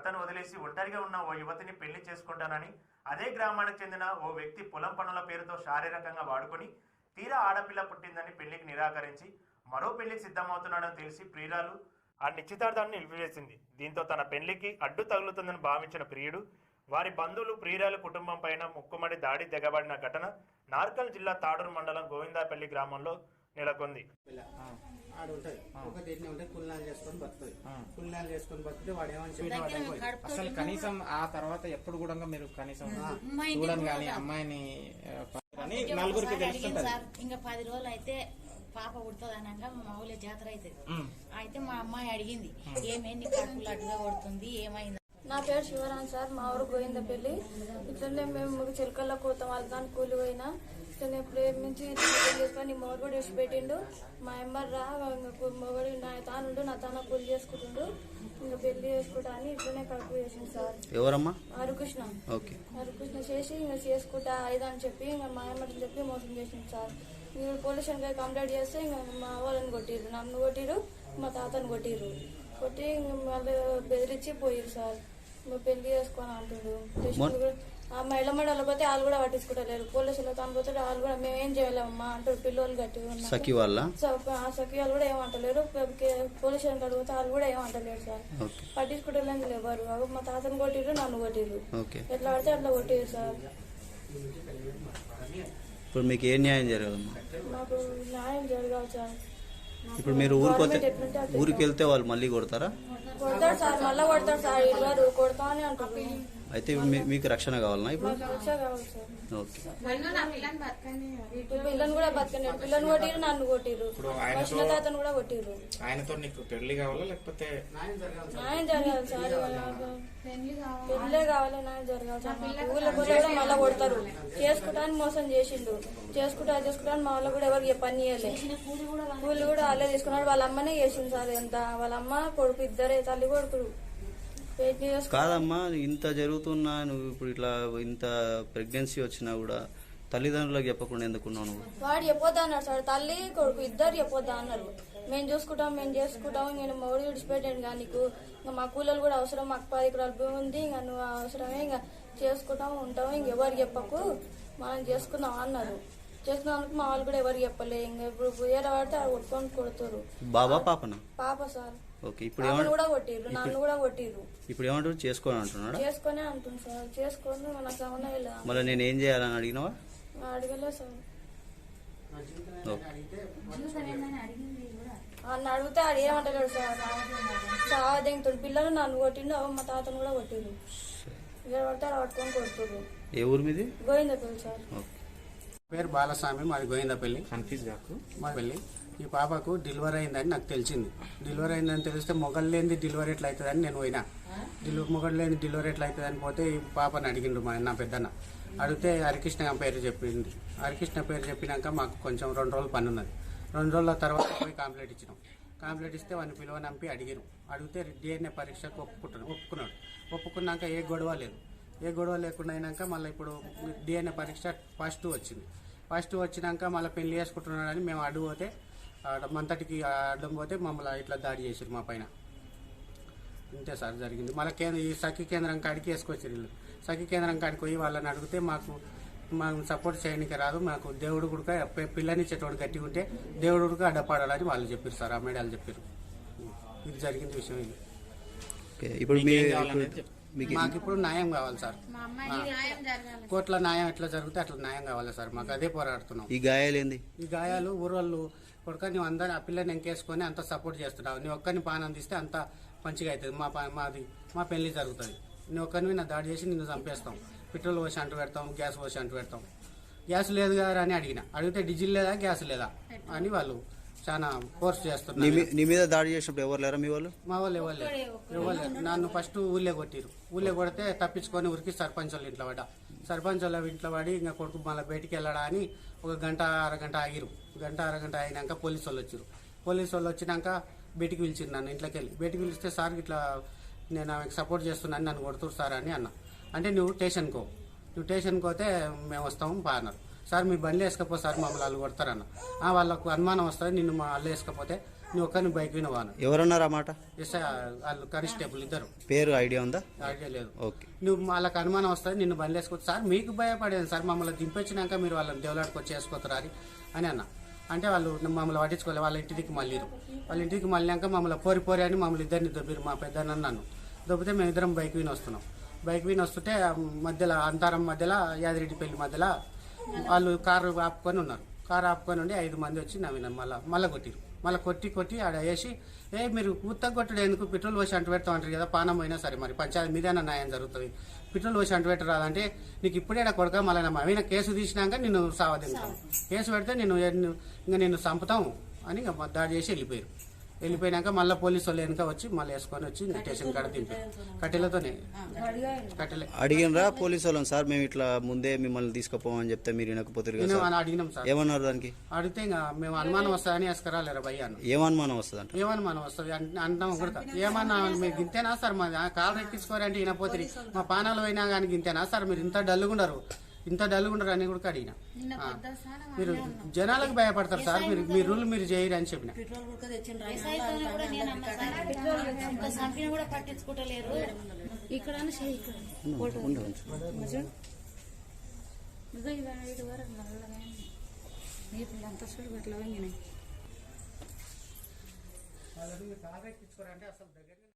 భర్తను వదిలేసి ఒంటరిగా ఉన్న ఓ యువతిని పెళ్ళి చేసుకుంటానని అదే గ్రామానికి చెందిన ఓ వ్యక్తి పొలం పనుల పేరుతో శారీరకంగా వాడుకొని తీరా ఆడపిల్ల పుట్టిందని పెళ్ళికి నిరాకరించి మరో పెళ్ళికి సిద్ధమవుతున్నాడని తెలిసి ప్రియురాలు ఆ నిశ్చితార్థాన్ని నిలిపివేసింది. దీంతో తన పెళ్ళికి అడ్డు తగులుతుందని భావించిన ప్రియుడు వారి బంధువులు ప్రియురాలు కుటుంబం పైన ముక్కుమడి దాడి దిగబడిన ఘటన నార్కల్ జిల్లా తాడూరు మండలం గోవిందాపల్లి గ్రామంలో నెలకొంది. ఆడ ఉంటది ఒక తిరిగి ఉంటే కుల్నాలు చేసుకొని బతుకుతుంది కుల్నాలు చేసుకొని బతికితే వాడు ఏమని అసలు కనీసం ఆ తర్వాత ఎప్పుడు కూడా మీరు కనీసం చూడని కానీ. అమ్మాయిని నలుగురికి తెలుస్తుంటది. సార్ ఇంకా పది రోజులు అయితే పాప పుడుతుంది అనగా మా ఊళ్ళో జాతర అవుతుంది. ఉమ్. అయితే మా అమ్మాయి అడిగింది ఏమేంది? కడుపులు అడ్డుగా కొడుతుంది ఏమైంది? నా పేరు శివరాం సార్ మా ఊరు గోవిందపల్లి. ఇట్లనే మేము చిలకల్లో కోతాం వాళ్ళ దాని కూలి పోయినా ఇట్లనే ప్రేమించి చేసుకొని మొగడు కూడా విడిచిపెట్టిండు మా ఎంబర్ రా మొగడు నా తానుండు నా తాన కూలి చేసుకుంటుండు. ఇంకా పెళ్ళి చేసుకుంటా అని ఇట్లనే కడుపు చేసింది సార్. ఎవరమ్మా? హరికృష్ణ ఓకే. హరికృష్ణ చేసి ఇంకా చేసుకుంటా ఐదు అని చెప్పి ఇంకా మా అమ్మని చెప్పి మోసం చేసింది సార్. ఇంకా పోలీస్ స్టేషన్కి కంప్లైంట్ చేస్తే ఇంకా మా వాళ్ళని కొట్టిర్రు నన్ను కొట్టిరు మా తాతని కొట్టిర్రు. కొట్టి ఇంకా మళ్ళీ బెదిరించి పోయిరు సార్. పెళ్ళి చేసుకొని అంటుడు. ఆ మహిళ మండలి పోతే వాళ్ళు కూడా పట్టించుకుంటలేరు పోలీసులు తాను పోతే వాళ్ళు కూడా మేము ఏం చేయలేమమ్మా అంటారు పిల్లలు గట్టి సఖి వాళ్ళ? సఖి వాళ్ళు కూడా ఏమంటలేరు. పోలీస్ స్టేషన్ అడిగితే వాళ్ళు కూడా ఏమంటలేరు సార్. పట్టించుకుంటలేదు ఎవరు అవి మా తాతని కొట్టిర్రు నన్ను కొట్టిర్రు. ఓకే. ఎట్లా పడితే అట్లా కొట్టేది సార్. ఇప్పుడు మీకు ఏ న్యాయం జరగదమ్మా? మాకు న్యాయం జరగాలి సార్. ఇప్పుడు మీరు ఊరికి వస్తే ఊరికి వెళ్తే వాళ్ళు మళ్ళీ కొడతారా? కొడతాడు సార్ మళ్ళా కొడతాడు సార్. ఇల్లు కొడతా అని అంటారు అయితే మీ- మీకు రక్షణ కావాలన్నా ఇప్పుడు? కావాలి సార్. ఓకే. ఇప్పుడు పిల్లని కూడా బతకలేడు పిల్లని కొట్టిరు నన్ను కొట్టిరు. ఇప్పుడు మా ఆయనతో చిన్న తాతను కూడా కొట్టిరు. ఆయనతో నీకు పెళ్ళి కావాలా లేకపోతే న్యాయం జరగాలి సార్. నాకు పెళ్ళే కావాలి. న్యాయం జరగాలి సార్. మాకు ఊళ్ళో పోతే కూడా మళ్ళీ కొడతారు. చేసుకుంటాను మోసం చేసిండు. చేసుకుంటా చేసుకుంటాను మా వాళ్ళు కూడా ఎవరికి పని చేయలే. కూలి కూడా వాళ్ళే తీసుకున్నాడు వాళ్ళ అమ్మనే చేసింది సార్ ఎంత వాళ్ళ అమ్మ కొడుకు ఇద్దరే తల్లి కొడుకులు. కాదమ్మా ఇంత జరుగుతున్నా నువ్వు ఇప్పుడు ఇట్లా ఇంత ప్రెగ్నెన్సీ వచ్చినా కూడా తల్లిదండ్రులకు చెప్పకుండా ఎందుకున్నావు నువ్వు? వాడు చెప్పొద్దా అన్నాడు సార్. తల్లి కొడుకు ఇద్దరు చెప్పొద్దా అన్నారు. మేము చూసుకుంటాం మేము చేసుకుంటాం. నేను మౌడి విడిచిపెట్టాను కానీ నీకు. ఇంకా మా కూలీలు కూడా అవసరం మాకు పది ఎకరాల భూమి ఉంది. ఇంకా నువ్వు అవసరమే ఇంకా చేసుకుంటాం ఉంటాం. ఇంకెవరు చెప్పకు. మనం చేసుకుందాం అన్నారు. చేసుకున్నందుకు మా వాళ్ళు కూడా ఎవరు చెప్పలే. ఇంకా ఇప్పుడు ఏడ పడితే ఆడ కొట్టుకొని కొడుతారు. బాబా పాపనా? పాప సార్. ఓకే ఇప్పుడు ఏమంటారు కూడా కొట్టిర్రు నన్ను కూడా కొట్టిర్రు. ఇప్పుడు ఏమంటారు? చేసుకోని అంటున్నాడా? చేసుకొనే అంటుంది సార్. చేసుకొని నాకు సంబంధం ఇలా మళ్ళీ నేను ఏం చేయాలని అడిగినావా? అడగలే సార్. అన్న అడిగితే ఆడు ఏమంటలేడు సార్. చాలా దింగుతాడు పిల్లలు నన్ను కొట్టిండు అవ్వ మా తాతను కూడా కొట్టిండు ఇలా పడితే అలా పట్టుకొని కొడుతుర్రు. ఏ ఊరు మీది? గోవింద పిల్లలు సార్. ఓకే. పేరు బాలస్వామి మాది గోవిందపల్లి. కన్ఫ్యూజ్ కాకు. మా పెళ్ళి ఈ పాపకు డెలివరీ అయిందని నాకు తెలిసింది. డెలివరీ అయిందని తెలిస్తే మొగలు లేనిది డెలివరీ ఎట్లా అవుతుందని నేను పోయినా. డెలివరీ మొగలు లేని డెలివరీ ఎట్లా అవుతుందని పోతే ఈ పాపని అడిగిండు మా నా పెద్దన్న. అడిగితే హరికృష్ణ పేరు చెప్పింది. హరికృష్ణ పేరు చెప్పినాక మాకు కొంచెం రెండు రోజులు పని ఉన్నది రెండు రోజుల తర్వాత పోయి కాంప్లైంట్ ఇచ్చినాం. కాంప్లైంట్ ఇస్తే వాడిని పిలువనంపి అడిగారు అడిగితే డిఎన్ఏ పరీక్షకు ఒప్పుకుంటాడు ఒప్పుకున్నాడు. ఒప్పుకున్నాక ఏ గొడవ లేదు. ఏ గొడవ లేకుండా అయినాక మళ్ళీ ఇప్పుడు డిఎన్ఏ పరీక్ష ఫస్ట్ వచ్చింది. ఫస్ట్ వచ్చినాక మళ్ళీ పెళ్ళి చేసుకుంటున్నాడని మేము అడ్డు పోతే మంతటికి అడ్డం పోతే మమ్మల్ని ఇట్లా దాడి చేసారు మా పైన. అంతే సార్ జరిగింది. మళ్ళీ కేంద్ర ఈ సఖీ కేంద్రం కాడికి వేసుకొచ్చారు వీళ్ళు. సఖీ కేంద్రం కాడికి పోయి వాళ్ళని అడిగితే మాకు మాకు సపోర్ట్ చేయడానికి రాదు మాకు దేవుడు గుడిక పిల్లనిచ్చేటోడు గట్టి ఉంటే దేవుడు గుడిక అడ్డపడాలని వాళ్ళు చెప్పారు సార్ ఆ మేడాలు చెప్పారు ఇది జరిగింది విషయం ఇది. ఇప్పుడు మీకేం. మీకు ఇప్పుడు న్యాయం కావాలి సార్. మా అమ్మాయి న్యాయం జరగాలి. కోర్టులో న్యాయం ఎట్లా జరిగితే అట్లా న్యాయం కావాలి సార్. మాకు అదే పోరాడుతున్నాం. ఈ గాయాలేంది ఈ గాయాలు ఊరోళ్ళు కొడుక నువ్వు అందరిని ఆ పిల్లని ఎంకేసుకొని అంత సపోర్ట్ చేస్తున్నావు. నీ ఒక్కరిని పానం అందిస్తే అంత మంచిగా అవుతుంది. మా పా- మాది మా పెళ్ళి జరుగుతుంది. నీ ఒక్కరిని నా దాడి చేసి నిన్ను చంపేస్తాం. పెట్రోల్ పోసి అంటు పెడతాం గ్యాస్ పోసి అంటు పెడతాం. గ్యాస్ లేదు కదా అని అడిగిన. అడిగితే డీజిల్ లేదా గ్యాస్ లేదా? అని వాళ్ళు చాలా ఫోర్స్ నీ చేస్తున్నారు మీ- నీ మీద దాడి చేసినప్పుడు ఎవరు లేరా మీ వాళ్ళు? మా వాళ్ళు ఇవ్వలేదు ఇవ్వలేదు నన్ను ఫస్ట్ ఊళ్ళో కొట్టిరు. ఊళ్ళో కొడితే తప్పించుకొని ఉరికి సర్పంచ్ వాళ్ళ ఇంట్లో పడ్డా. సర్పంచ్ వాళ్ళ ఇంట్లో పడి ఇంకా కొడుకు మళ్ళీ బయటికి వెళ్ళడా అని ఒక గంట అరగంట ఆగిరు. గంట అరగంట అయినాక పోలీసు వాళ్ళు వచ్చారు. పోలీసు వాళ్ళు వచ్చినాక బయటికి పిలిచిరు నన్ను ఇంట్లోకి వెళ్ళి. బయటికి పిలిస్తే సార్ ఇట్లా నేను ఆమెకు సపోర్ట్ చేస్తున్నాను నన్ను కొడుతురు సార్ అని అన్న. అంటే నువ్వు స్టేషన్కో నువ్వు స్టేషన్కి పోతే మేము వస్తాము పా అన్నారు సార్ మీ బండ్లు వేసుకపో సార్ మమ్మల్ని వాళ్ళు కొడతారన్న. వాళ్ళకు అనుమానం వస్తుంది నిన్ను మా వాళ్ళు వేసుకపోతే నువ్వు ఒక్కరిని బైక్ వినవాను ఎవరన్నారు ఆ మాట? వాళ్ళు కానిస్టేబుల్ ఇద్దరు. పేరు ఐడియా ఉందా? ఐడియా లేదు. ఓకే. నువ్వు వాళ్ళకి అనుమానం వస్తుంది నిన్ను బండి వేసుకోవచ్చు సార్ మీకు భయపడేది సార్ మమ్మల్ని దింపొచ్చినాక మీరు వాళ్ళని దేవులాడికి వచ్చి వేసుకోతారు అని. అని అన్న. అంటే వాళ్ళు మమ్మల్ని పట్టించుకోలేదు వాళ్ళ ఇంటికి మళ్ళీ వాళ్ళ ఇంటికి మళ్ళాక మమ్మల్ని పోరి పోరి అని మమ్మల్ని ఇద్దరిని దొబ్బిరు మా పెద్ద నన్ను దొబ్బితే మేము ఇద్దరం బైక్ విని వస్తున్నాం. బైక్ విని వస్తుంటే మధ్యలో అంతారం మధ్యలో యాదిరెడ్డిపల్లి మధ్యలో వాళ్ళు కారు ఆపుకొని ఉన్నారు. కారు ఆపుకొని ఉండి ఐదు మంది వచ్చి నవ్విన మళ్ళీ మళ్ళీ కొట్టిరు. మళ్ళీ కొట్టి కొట్టి ఆడ వేసి ఏ మీరు ఉత్త కొట్టడు ఎందుకు? పెట్రోల్ పోసి అంటు పెడతా అంటారు కదా పానం పోయినా సరే మరి. పంచాయతీ మీదైనా న్యాయం జరుగుతుంది. పెట్రోల్ పోసి అంటు పెట్టరాదంటే నీకు ఇప్పుడే కొడక కొడుక మళ్ళీ నవీన కేసు తీసినాక నిన్ను సావదించాను. కేసు పెడితే నేను ఇంకా నిన్ను చంపుతాం అని దాడి చేసి వెళ్ళిపోయారు. వెళ్ళిపోయినాక మళ్ళీ పోలీసు వాళ్ళు వెనక వచ్చి మళ్ళీ వేసుకొని వచ్చి స్టేషన్ కాడ దింపారు కట్టెలతోనే. కట్టెలే. అడిగినరా పోలీసు వాళ్ళని? సార్ మేము ఇట్లా ముందే మిమ్మల్ని తీసుకుపోమని చెప్తే మీరు అని అడిగినాం సార్. ఏమన్నారు దానికి? అడిగితే ఇంకా మేము అనుమానం వస్తుందని వేసుకురాలేరా భయ్య ఏమనుమానం వస్తుందంట? ఏమనుమానం వస్తుంది? అంటాం కూడా ఏమన్నా మీరు గింతేనా సార్? మా కాలు రెక్కించుకోరంటే పోతే మా పానాలు పోయినా కానీ గింతేనా సార్? మీరు ఇంత డల్లుగుండరు. ఇంత డల్లుగుండరు అని కూడా అడిగిన. మీరు జనాలకు భయపడతారు సార్ మీరు మీ రూల్ మీరు చేయరు అని చెప్పిన. ఇక్కడ చూడు. అసలు